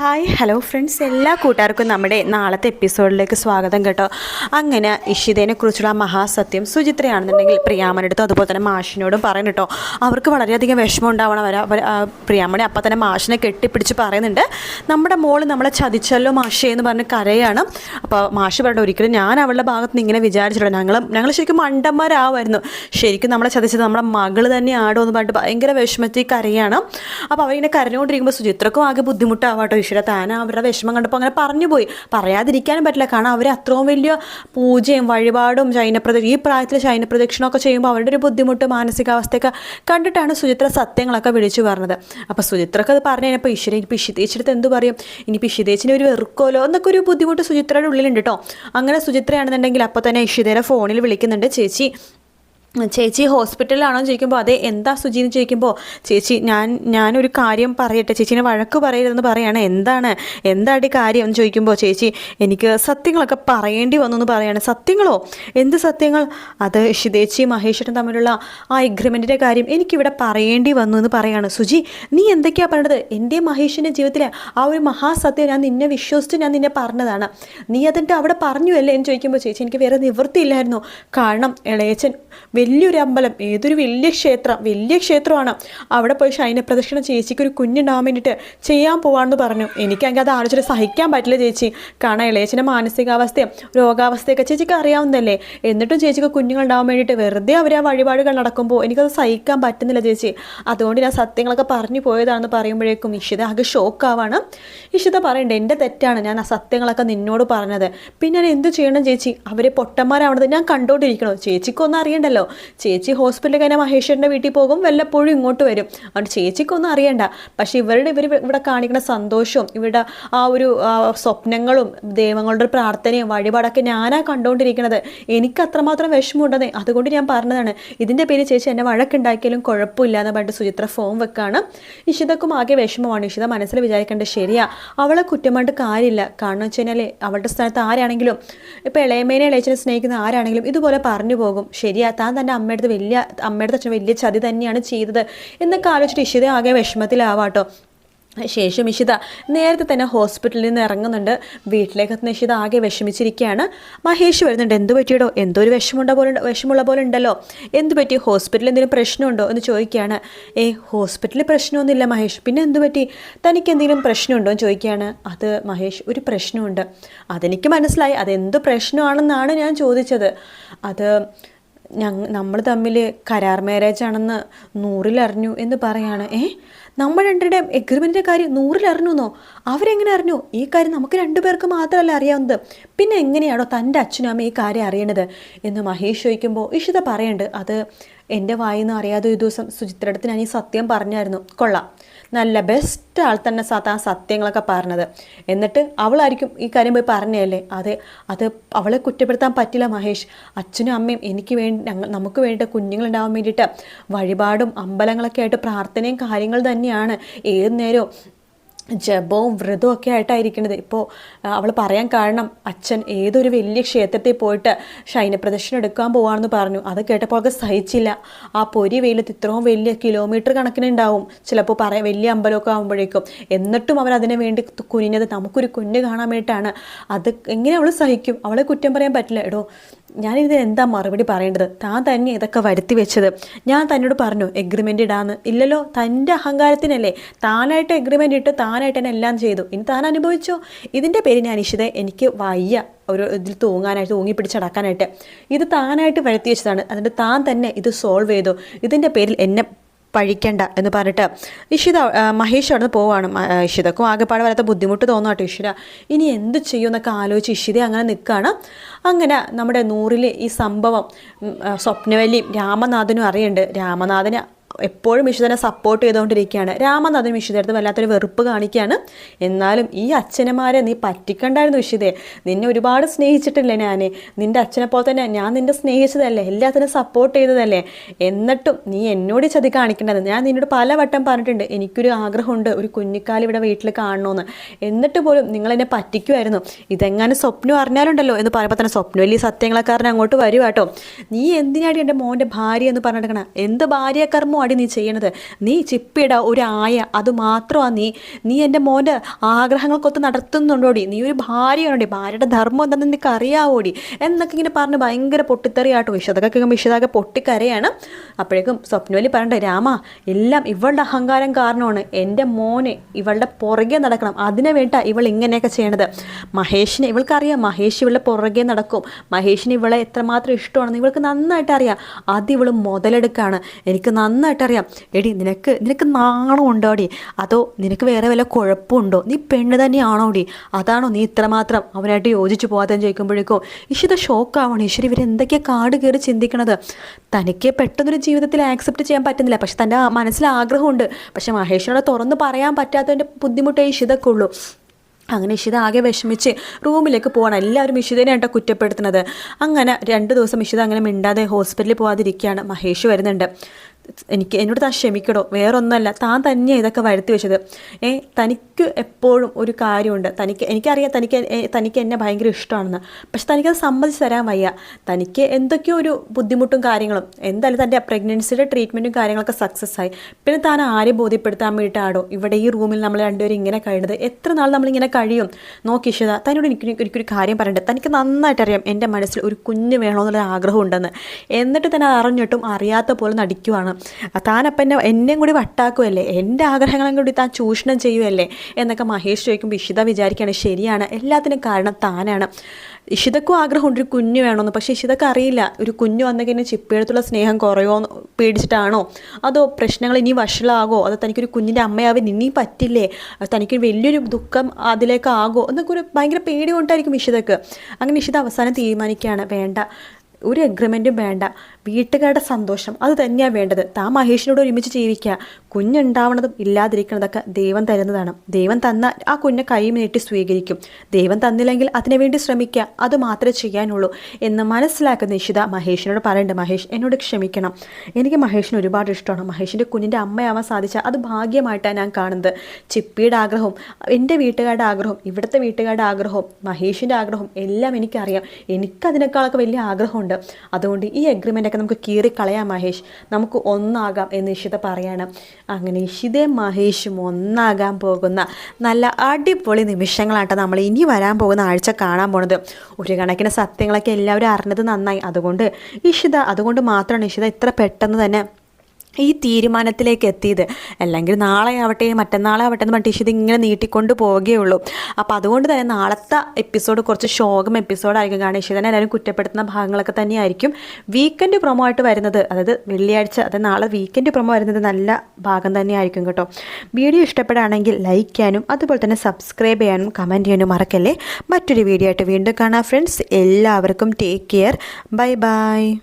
Hi hello friends എല്ലാ കൂട്ടുകാർക്കും നമ്മുടെ നാളത്തെ എപ്പിസോഡിലേക്ക് സ്വാഗതം കേട്ടോ. അങ്ങനെ ഇഷിതേനെ കുറിച്ചുള്ള മഹാസത്യം സുചിത്രയാണെന്നുണ്ടെങ്കിൽ പ്രിയാമനടുത്തും അതുപോലെ തന്നെ മാഷിനോടും പറയുന്നു കേട്ടോ. അവർക്ക് വളരെയധികം വിഷമം ഉണ്ടാവണം. അവർ പ്രിയാമണി അപ്പം തന്നെ മാഷിനെ കെട്ടിപ്പിടിച്ച് പറയുന്നുണ്ട്. നമ്മുടെ മോൾ നമ്മളെ ചതിച്ചല്ലോ മാഷേ എന്ന് പറഞ്ഞ് കരയാണ്. അപ്പോൾ മാഷ് പറഞ്ഞിട്ട് ഒരിക്കലും ഞാൻ അവളുടെ ഭാഗത്ത് നിന്ന് ഇങ്ങനെ വിചാരിച്ചിട്ടുണ്ട് ഞങ്ങൾ ഞങ്ങൾ ശരിക്കും മണ്ടന്മാരാവുമായിരുന്നു ശരിക്കും നമ്മളെ ചതിച്ചത് നമ്മുടെ മകൾ തന്നെ ആടോ എന്ന് പറഞ്ഞിട്ട് ഭയങ്കര വിഷമത്തിൽ കരയാണ്. അപ്പോൾ അവരിങ്ങനെ കരഞ്ഞുകൊണ്ടിരിക്കുമ്പോൾ സുചിത്രക്കും ആകെ ബുദ്ധിമുട്ടാവാട്ടോ ഈശ്വര താൻ അവരുടെ വിഷമം കണ്ടപ്പോൾ അങ്ങനെ പറഞ്ഞു പോയി. പറയാതിരിക്കാനും പറ്റില്ല. കാരണം അവർ അത്രയും വലിയ പൂജയും വഴിപാടും ശൈനപ്രദ ഈ പ്രായത്തിൽ ശൈനപ്രദക്ഷിണമൊക്കെ ചെയ്യുമ്പോൾ അവരുടെ ഒരു ബുദ്ധിമുട്ട് മാനസികാവസ്ഥയൊക്കെ കണ്ടിട്ടാണ് സുചിത്ര സത്യങ്ങളൊക്കെ വിളിച്ചു പറഞ്ഞത്. അപ്പോൾ സുചിത്രക്ക് അത് പറഞ്ഞു കഴിഞ്ഞപ്പോൾ ഈശ്വര ഇനിയിപ്പോൾ പിഷിതേച്ചിടത്ത് എന്ത് പറയും? ഇനി ഇഷിതേച്ചിനെ ഒരു വെറുക്കോലോ എന്നൊക്കെ ഒരു ബുദ്ധിമുട്ട് സുചിത്രയുടെ ഉള്ളിലുണ്ട് കേട്ടോ അങ്ങനെ സുചിത്രയാണെന്നുണ്ടെങ്കിൽ അപ്പോൾ തന്നെ ഇഷിതയുടെ ഫോണിൽ വിളിക്കുന്നുണ്ട്. ചേച്ചി ചേച്ചി ഹോസ്പിറ്റലിലാണോ ചോദിക്കുമ്പോൾ അതെ എന്താ സുജി എന്ന് ചോദിക്കുമ്പോൾ ചേച്ചി ഞാൻ ഞാനൊരു കാര്യം പറയട്ടെ. ചേച്ചീനെ വഴക്ക് പറയരുതെന്ന് പറയാണ്. എന്താണ് എന്താടി കാര്യം? എന്ന് ചോദിക്കുമ്പോൾ ചേച്ചി എനിക്ക് സത്യങ്ങളൊക്കെ പറയേണ്ടി വന്നു എന്ന് പറയാണ്. സത്യങ്ങളോ? എന്ത് സത്യങ്ങൾ? അത് ഷിതേച്ചി മഹേശ്വരൻ തമ്മിലുള്ള ആ എഗ്രിമെന്റിന്റെ കാര്യം എനിക്കിവിടെ പറയേണ്ടി വന്നു എന്ന് പറയാണ്. സുജി നീ എന്തൊക്കെയാണ് പറഞ്ഞത് എന്റെ മഹേഷിന്റെ ജീവിതത്തിലെ ആ ഒരു മഹാസത്യം ഞാൻ നിന്നെ വിശ്വസിച്ച് ഞാൻ നിന്നെ പറഞ്ഞതാണ്. നീ അതിന്റെ അവിടെ പറഞ്ഞു അല്ലേ എന്ന് ചോദിക്കുമ്പോൾ ചേച്ചി എനിക്ക് വേറെ നിവൃത്തിയില്ലായിരുന്നു. കാരണം ഇളയച്ചൻ വലിയൊരു അമ്പലം ഏതൊരു വലിയ ക്ഷേത്രം വലിയ ക്ഷേത്രമാണ്. അവിടെ പോയി ശൈന പ്രദക്ഷിണം ചേച്ചിക്ക് ഒരു കുഞ്ഞുണ്ടാവാൻ വേണ്ടിയിട്ട് ചെയ്യാൻ പോവാണെന്ന് പറഞ്ഞു. എനിക്കാണെങ്കിൽ അത് ആലോചിച്ചിട്ട് സഹിക്കാൻ പറ്റില്ല ചേച്ചി. കാരണം ഇളയച്ചന്റെ മാനസികാവസ്ഥയും രോഗാവസ്ഥയൊക്കെ ചേച്ചിക്ക് അറിയാവുന്നതല്ലേ. എന്നിട്ടും ചേച്ചിക്ക് കുഞ്ഞുങ്ങളുണ്ടാവാൻ വേണ്ടിയിട്ട് വെറുതെ അവർ ആ വഴിപാടുകൾ നടക്കുമ്പോൾ എനിക്കത് സഹിക്കാൻ പറ്റുന്നില്ല ചേച്ചി. അതുകൊണ്ട് ഞാൻ സത്യങ്ങളൊക്കെ പറഞ്ഞു പോയതാണെന്ന് പറയുമ്പോഴേക്കും ഇഷിത ആകെ ഷോക്കാവാണ്. ഇഷിത പറയണ്ടേ എന്റെ തെറ്റാണ്. ഞാൻ ആ സത്യങ്ങളൊക്കെ നിന്നോട് പറഞ്ഞത്. പിന്നെ ഞാൻ എന്ത് ചെയ്യണം ചേച്ചി? അവരെ പൊട്ടന്മാരാവണത് ഞാൻ കണ്ടോണ്ടിരിക്കണോ ചേച്ചിക്കൊന്നും അറിയണ്ടല്ലോ. ചേച്ചി ഹോസ്പിറ്റലിൽ കഴിഞ്ഞാൽ മഹേശ്വരന്റെ വീട്ടിൽ പോകും വല്ലപ്പോഴും ഇങ്ങോട്ട് വരും. അതുകൊണ്ട് ചേച്ചിക്കൊന്നും അറിയണ്ട. പക്ഷേ ഇവരുടെ ഇവർ ഇവിടെ കാണിക്കുന്ന സന്തോഷവും ഇവരുടെ ആ ഒരു സ്വപ്നങ്ങളും ദൈവങ്ങളുടെ പ്രാർത്ഥനയും വഴിപാടൊക്കെ ഞാനാ കണ്ടുകൊണ്ടിരിക്കുന്നത്. എനിക്ക് അത്രമാത്രം വിഷമമുണ്ടെന്നേ അതുകൊണ്ട് ഞാൻ പറഞ്ഞതാണ്. ഇതിന്റെ പേര് ചേച്ചി എന്നെ വഴക്കുണ്ടാക്കിയാലും കുഴപ്പമില്ല എന്ന് പറഞ്ഞിട്ട് സുചിത്ര ഫോം വെക്കാണ്. ഇഷിതക്കും ആകെ വിഷമമാണ്. ഇഷിത മനസ്സിൽ വിചാരിക്കേണ്ട ശരിയാ. അവളെ കുറ്റമായിട്ട് കാര്യമില്ല. കാരണം വെച്ച് കഴിഞ്ഞാൽ അവളുടെ സ്ഥാനത്ത് ആരാണെങ്കിലും ഇപ്പോൾ ഇളയമേനെ ഇളയച്ചനെ സ്നേഹിക്കുന്ന ആരാണെങ്കിലും ഇതുപോലെ പറഞ്ഞു പോകും. ശരിയാ. താൻ തന്റെ അമ്മയുടെ വലിയ അമ്മയുടെ അച്ഛൻ വലിയ ചതി തന്നെയാണ് ചെയ്തത്. എന്നൊക്കെ ആലോചിച്ചിട്ട് ഇഷിത ആകെ വിഷമത്തിലാവാട്ടോ. ശേഷം ഇഷിത നേരത്തെ തന്നെ ഹോസ്പിറ്റലിൽ നിന്ന് ഇറങ്ങുന്നുണ്ട്. വീട്ടിലേക്ക് എത്തുന്ന ഇഷിത ആകെ വിഷമിച്ചിരിക്കുകയാണ്. മഹേഷ് വരുന്നുണ്ട്. എന്ത് പറ്റിയിടോ? എന്തോ ഒരു വിഷമമുണ്ട പോലെ വിഷമുള്ള പോലെ ഉണ്ടല്ലോ. എന്ത് പറ്റി? ഹോസ്പിറ്റലിൽ എന്തെങ്കിലും പ്രശ്നമുണ്ടോ? എന്ന് ചോദിക്കുകയാണ്. ഏ ഹോസ്പിറ്റലിൽ പ്രശ്നമൊന്നുമില്ല മഹേഷ്. പിന്നെ എന്ത് പറ്റി? തനിക്ക് എന്തെങ്കിലും പ്രശ്നമുണ്ടോ? എന്ന് ചോദിക്കുകയാണ്. അത് മഹേഷ് ഒരു പ്രശ്നമുണ്ട്. അതെനിക്ക് മനസ്സിലായി. അതെന്ത് പ്രശ്നമാണെന്നാണ് ഞാൻ ചോദിച്ചത്. അത് ഞങ്ങൾ നമ്മൾ തമ്മിൽ കരാർ മാരേജ് ആണെന്ന് നൂറിലറിഞ്ഞു എന്ന് പറയാണ്. ഏ? നമ്മൾ രണ്ടുപേരുടെയും എഗ്രിമെന്റിന്റെ കാര്യം നൂറിലറിഞ്ഞു എന്നോ അവരെങ്ങനെ അറിഞ്ഞു? ഈ കാര്യം നമുക്ക് രണ്ടുപേർക്ക് മാത്രമല്ല അറിയാവുന്നത്. പിന്നെ എങ്ങനെയാണോ തന്റെ അച്ഛനും അമ്മ ഈ കാര്യം അറിയണത്? എന്ന് മഹേഷ് ചോദിക്കുമ്പോൾ ഇഷിത പറയണ്ട് അത് എന്റെ വായിൽ നിന്ന് അറിയാതെ ഒരു ദിവസം സുചിത്രടത്ത് ഞാൻ ഈ സത്യം പറഞ്ഞായിരുന്നു. കൊള്ളാം. നല്ല ബെസ്റ്റ് ആൾ തന്നെ സാത്ത ആ സത്യങ്ങളൊക്കെ പറഞ്ഞത്. എന്നിട്ട് അവളായിരിക്കും ഈ കാര്യം പോയി പറഞ്ഞതല്ലേ? അത് അത് അവളെ കുറ്റപ്പെടുത്താൻ പറ്റില്ല മഹേഷ്. അച്ഛനും അമ്മയും എനിക്ക് വേണ്ടി നമുക്ക് വേണ്ടിയിട്ട് കുഞ്ഞുങ്ങളുണ്ടാവാൻ വേണ്ടിയിട്ട് വഴിപാടും അമ്പലങ്ങളൊക്കെ ആയിട്ട് പ്രാർത്ഥനയും കാര്യങ്ങൾ തന്നെയാണ്. ഏത് നേരവും ജപവും വ്രതവും ഒക്കെ ആയിട്ടായിരിക്കണത്. ഇപ്പോൾ അവൾ പറയാൻ കാരണം അച്ഛൻ ഏതൊരു വലിയ ക്ഷേത്രത്തിൽ പോയിട്ട് ശൈനപ്രദർശനം എടുക്കാൻ പോവാണെന്ന് പറഞ്ഞു. അത് കേട്ടപ്പോൾ അവൾക്ക് സഹിച്ചില്ല. ആ പൊരി വെയിലത്ത് ഇത്രയും വലിയ കിലോമീറ്റർ കണക്കിന് ഉണ്ടാവും ചിലപ്പോൾ പറയാം വലിയ അമ്പലമൊക്കെ ആകുമ്പോഴേക്കും എന്നിട്ടും അവർ അതിനു വേണ്ടി കുനിഞ്ഞത് നമുക്കൊരു കുഞ്ഞ് കാണാൻ വേണ്ടിയിട്ടാണ്. അത് എങ്ങനെ അവൾ സഹിക്കും? അവളെ കുറ്റം പറയാൻ പറ്റില്ല. എടോ ഞാനിത് എന്താ മറുപടി പറയേണ്ടത്? താൻ തന്നെ ഇതൊക്കെ വരുത്തി വെച്ചത്. ഞാൻ തന്നോട് പറഞ്ഞു എഗ്രിമെന്റ് ഇടാന്ന്. ഇല്ലല്ലോ തന്റെ അഹങ്കാരത്തിനല്ലേ. താനായിട്ട് എഗ്രിമെന്റ് ഇട്ട് താനായിട്ട് തന്നെ എല്ലാം ചെയ്തു. ഇനി താൻ അനുഭവിച്ചോ? ഇതിന്റെ പേര് ഞാൻ ഇഷിത എനിക്ക് വയ്യ. ഒരു ഇതിൽ തൂങ്ങാനായിട്ട് തൂങ്ങി പിടിച്ചടക്കാനായിട്ട് ഇത് താനായിട്ട് വരുത്തി വെച്ചതാണ്. അതിന്റെ താൻ തന്നെ ഇത് സോൾവ് ചെയ്തു. ഇതിന്റെ പേരിൽ എന്നെ പഴിക്കണ്ട എന്ന് പറഞ്ഞിട്ട് ഇഷിത മഹേഷ് അവിടെ നിന്ന് പോവാണ് ഇഷിതക്കും ആകെപ്പാട് വരാത്ത ബുദ്ധിമുട്ട് തോന്നാട്ടോ ഇഷിത ഇനി എന്ത് ചെയ്യും എന്നൊക്കെ ആലോചിച്ച് ഇഷിത അങ്ങനെ നിൽക്കുകയാണ് അങ്ങനെ നമ്മുടെ നൂറിലെ ഈ സംഭവം സ്വപ്നവല്ലിയും രാമനാഥനും അറിയുന്നുണ്ട്. രാമനാഥന് എപ്പോഴും ഇഷിതനെ സപ്പോർട്ട് ചെയ്തുകൊണ്ടിരിക്കുകയാണ്. രാമനാഥനും ഇഷിതടുത്ത് വല്ലാത്തൊരു വെറുപ്പ് കാണിക്കുകയാണ്. എന്നാലും ഈ അച്ഛനമാരെ നീ പറ്റിക്കണ്ടായിരുന്നു ഇഷിതേ നിന്നെ ഒരുപാട് സ്നേഹിച്ചിട്ടില്ലേ ഞാൻ നിന്റെ അച്ഛനെ പോലെ തന്നെ ഞാൻ നിന്നെ സ്നേഹിച്ചതല്ലേ? എല്ലാത്തിനും സപ്പോർട്ട് ചെയ്തതല്ലേ? എന്നിട്ടും നീ എന്നോട് ചതി കാണിക്കേണ്ടത്? ഞാൻ നിന്നോട് പല വട്ടം പറഞ്ഞിട്ടുണ്ട്. എനിക്കൊരു ആഗ്രഹമുണ്ട് ഒരു കുഞ്ഞിക്കാലം ഇവിടെ വീട്ടിൽ കാണണമെന്ന് എന്നിട്ട് പോലും നിങ്ങൾ എന്നെ പറ്റിക്കുമായിരുന്നു ഇതെങ്ങനെ സ്വപ്നം അറിഞ്ഞാലുണ്ടല്ലോ എന്ന് പറയുമ്പോൾ തന്നെ സ്വപ്നം വലിയ സത്യങ്ങളൊക്കെ അറിഞ്ഞ് അങ്ങോട്ട് വരുവാട്ടോ നീ എന്തിനാടി എന്റെ മോന്റെ ഭാര്യ എന്ന് പറഞ്ഞിട്ട് എന്ത് ഭാര്യ കർമ്മോ അധർമ്മമാടി നീ ചെയ്യണത്? നീ ചിപ്പിയുടെ ഒരു ആയ അത് മാത്രമാണ് നീ. നീ എന്റെ മോന്റെ ആഗ്രഹങ്ങൾക്കൊത്ത് നടത്തുന്നുണ്ടോടി? നീ ഒരു ഭാര്യയാണോടി? ഭാര്യയുടെ ധർമ്മം എന്താണെന്ന് നിനക്ക് അറിയാവോടി എന്നൊക്കെ ഇങ്ങനെ പറഞ്ഞ് ഭയങ്കര പൊട്ടിത്തെറിയാട്ടോ. വിശദൊക്കെ കേൾക്കുമ്പോൾ വിശദൊക്കെ പൊട്ടിക്കരയാണ്. അപ്പോഴേക്കും സ്വപ്നവലി പറയണ്ടേ രാമ എല്ലാം ഇവളുടെ അഹങ്കാരം കാരണമാണ്. എന്റെ മോനെ ഇവളുടെ പുറകെ നടക്കണം. അതിനെ വേണ്ട ഇവൾ ഇങ്ങനെയൊക്കെ ചെയ്യണത്. മഹേഷിനെ ഇവൾക്കറിയാം. മഹേഷ് ഇവളുടെ പുറകെ നടക്കും. മഹേഷിന് ഇവളെ എത്രമാത്രം ഇഷ്ടമാണെന്ന് ഇവൾക്ക് നന്നായിട്ട് അറിയാം അത് ഇവൾ മുതലെടുക്കാണ്. എനിക്ക് നന്നായിട്ട് അറിയാം എടി നിനക്ക് നിനക്ക് നാണം ഉണ്ടോടി അതോ നിനക്ക് വേറെ വല്ല കുഴപ്പമുണ്ടോ? നീ പെണ്ണ് തന്നെയാണോടി അതാണോ നീ ഇത്രമാത്രം അവനായിട്ട് യോജിച്ച് പോകാത്തതെന്ന് ചോദിക്കുമ്പോഴേക്കും ഇഷിത ഷോക്കാവണം. ഈശ്വരി ഇവർ എന്തൊക്കെയാണ് കാട് കയറി ചിന്തിക്കണത്? തനിക്ക് പെട്ടെന്നൊരു ജീവിതത്തിൽ ആക്സെപ്റ്റ് ചെയ്യാൻ പറ്റുന്നില്ല. പക്ഷെ തന്റെ മനസ്സിൽ ആഗ്രഹമുണ്ട്. പക്ഷെ മഹേഷിനോട് തുറന്ന് പറയാൻ പറ്റാത്തതിന്റെ ബുദ്ധിമുട്ടേ ഇഷിതക്കുള്ളൂ അങ്ങനെ ഇഷിത ആകെ വിഷമിച്ച് റൂമിലേക്ക് പോകണം എല്ലാവരും ഇഷിതനെയാട്ടോ കുറ്റപ്പെടുത്തുന്നത്. അങ്ങനെ രണ്ട് ദിവസം ഇഷിത അങ്ങനെ മിണ്ടാതെ ഹോസ്പിറ്റലിൽ പോകാതിരിക്കുകയാണ് മഹേഷ് വരുന്നുണ്ട്. എനിക്ക് എന്നോട് താൻ ക്ഷമിക്കടോ. വേറൊന്നുമല്ല താൻ തന്നെയാണ് ഇതൊക്കെ വരുത്തി വെച്ചത്. ഏ തനിക്ക് എപ്പോഴും ഒരു കാര്യമുണ്ട്. തനിക്ക് എനിക്കറിയാം തനിക്ക് തനിക്ക് എന്നെ ഭയങ്കര ഇഷ്ടമാണെന്ന്. പക്ഷെ തനിക്കത് സമ്മതിച്ച് തരാൻ വയ്യ. തനിക്ക് എന്തൊക്കെയോ ഒരു ബുദ്ധിമുട്ടും കാര്യങ്ങളും. എന്തായാലും തന്റെ പ്രഗ്നൻസിയുടെ ട്രീറ്റ്മെന്റും കാര്യങ്ങളൊക്കെ സക്സസ് ആയി പിന്നെ താൻ ആരെ ബോധ്യപ്പെടുത്താൻ വേണ്ടിയിട്ടാണോ ഇവിടെ ഈ റൂമിൽ നമ്മൾ രണ്ടുപേരും ഇങ്ങനെ കഴിയുന്നത് എത്ര നാൾ നമ്മളിങ്ങനെ കഴിയും? നോക്കി ഇഷിത തന്നോട് എനിക്ക് എനിക്കൊരു കാര്യം പറയണ്ടേ. തനിക്ക് നന്നായിട്ട് അറിയാം എന്റെ മനസ്സിൽ ഒരു കുഞ്ഞ് വേണമെന്നുള്ള ആഗ്രഹം ഉണ്ടെന്ന് എന്നിട്ട് തന്നെ അറിഞ്ഞിട്ടും അറിയാത്ത പോലെ നടിക്കുവാണ്. താനപ്പം എന്നെ എന്നെയും കൂടി വട്ടാക്കുമല്ലേ എന്റെ ആഗ്രഹങ്ങളും കൂടി താൻ ചൂഷണം ചെയ്യുമല്ലേ എന്നൊക്കെ മഹേഷ് ചോദിക്കുമ്പോൾ ഇഷിത വിചാരിക്കുകയാണ് ശരിയാണ്. എല്ലാത്തിനും കാരണം താനാണ്. ഇഷിതക്കും ആഗ്രഹമുണ്ട് ഒരു കുഞ്ഞ് വേണമെന്ന്. പക്ഷേ ഇഷിതക്ക് അറിയില്ല ഒരു കുഞ്ഞ് വന്നു കഴിഞ്ഞാൽ ചിപ്പിയെടുത്തുള്ള സ്നേഹം കുറയോ പേടിച്ചിട്ടാണോ? അതോ പ്രശ്നങ്ങൾ ഇനി വഷളാകോ അതോ തനിക്കൊരു കുഞ്ഞിന്റെ അമ്മയാവാൻ ഇനി പറ്റില്ലേ? തനിക്കൊരു തനിക്ക് വലിയൊരു ദുഃഖം അതിലേക്കാകോ എന്നൊക്കെ ഒരു ഭയങ്കര പേടി കൊണ്ടായിരിക്കും ഇഷിതക്ക്. അങ്ങനെ ഇഷിത അവസാനം തീരുമാനിക്കുകയാണ് വേണ്ട. ഒരു എഗ്രിമെന്റും വേണ്ട. വീട്ടുകാരുടെ സന്തോഷം. അത് തന്നെയാണ് വേണ്ടത്. താ മഹേഷിനോട് ഒരുമിച്ച് ജീവിക്കുക കുഞ്ഞുണ്ടാവണതും ഇല്ലാതിരിക്കുന്നതൊക്കെ ദൈവം തരുന്നതാണ്. ദൈവം തന്ന ആ കുഞ്ഞെ കൈ നീട്ടി സ്വീകരിക്കും. ദൈവം തന്നില്ലെങ്കിൽ അതിനുവേണ്ടി ശ്രമിക്കുക അത് മാത്രമേ ചെയ്യാനുള്ളൂ എന്ന് മനസ്സിലാക്കുന്ന നിഷിത മഹേഷിനോട് പറയുന്നുണ്ട് മഹേഷ് എന്നോട് ക്ഷമിക്കണം. എനിക്ക് മഹേഷിന് ഒരുപാട് ഇഷ്ടമാണ്. മഹേഷിന്റെ കുഞ്ഞിന്റെ അമ്മയാവാൻ സാധിച്ചാൽ അത് ഭാഗ്യമായിട്ടാണ് ഞാൻ കാണുന്നത്. ചിപ്പിയുടെ ആഗ്രഹവും എന്റെ വീട്ടുകാരുടെ ആഗ്രഹം ഇവിടുത്തെ വീട്ടുകാരുടെ ആഗ്രഹവും മഹേഷിന്റെ ആഗ്രഹം എല്ലാം എനിക്കറിയാം. എനിക്കതിനേക്കാളൊക്കെ വലിയ ആഗ്രഹമുണ്ട്. അതുകൊണ്ട് ഈ എഗ്രിമെന്റ് ഒക്കെ നമുക്ക് കീറിക്കളയാം മഹേഷ്. നമുക്ക് ഒന്നാകാം എന്ന് ഇഷിത പറയാണ്. അങ്ങനെ ഇഷിതയും മഹേഷും ഒന്നാകാൻ പോകുന്ന നല്ല അടിപൊളി നിമിഷങ്ങളാട്ടോ നമ്മൾ ഇനി വരാൻ പോകുന്ന ആഴ്ച കാണാൻ പോണത്. ഒരു കണക്കിന് സത്യങ്ങളൊക്കെ എല്ലാവരും അറിഞ്ഞത് നന്നായി. അതുകൊണ്ട് ഇഷിത അതുകൊണ്ട് മാത്രമാണ് ഇഷിത ഇത്ര പെട്ടെന്ന് തന്നെ ഈ തീരുമാനത്തിലേക്ക് എത്തിയത്. അല്ലെങ്കിൽ നാളെ ആവട്ടെ മറ്റന്നാളെ ആവട്ടെ എന്ന് പറഞ്ഞിട്ട് ഇത് ഇങ്ങനെ നീട്ടിക്കൊണ്ട് പോവുകയുള്ളൂ അപ്പോൾ അതുകൊണ്ട് തന്നെ നാളത്തെ എപ്പിസോഡ് കുറച്ച് ശോകം എപ്പിസോഡായിരിക്കും കാരണം ഇഷിതനെ എല്ലാവരും കുറ്റപ്പെടുത്തുന്ന ഭാഗങ്ങളൊക്കെ തന്നെയായിരിക്കും. വീക്കെൻഡ് പ്രൊമോ ആയിട്ട് വരുന്നത് അതായത് വെള്ളിയാഴ്ച അതായത് നാളെ വീക്കെൻഡ് പ്രൊമോ വരുന്നത് നല്ല ഭാഗം തന്നെയായിരിക്കും കേട്ടോ. വീഡിയോ ഇഷ്ടപ്പെടുകയാണെങ്കിൽ ലൈക്ക് ചെയ്യാനും അതുപോലെ തന്നെ സബ്സ്ക്രൈബ് ചെയ്യാനും കമന്റ് ചെയ്യാനും മറക്കല്ലേ. മറ്റൊരു വീഡിയോ ആയിട്ട് വീണ്ടും കാണാം. ഫ്രണ്ട്സ് എല്ലാവർക്കും ടേക്ക് കെയർ ബൈ ബൈ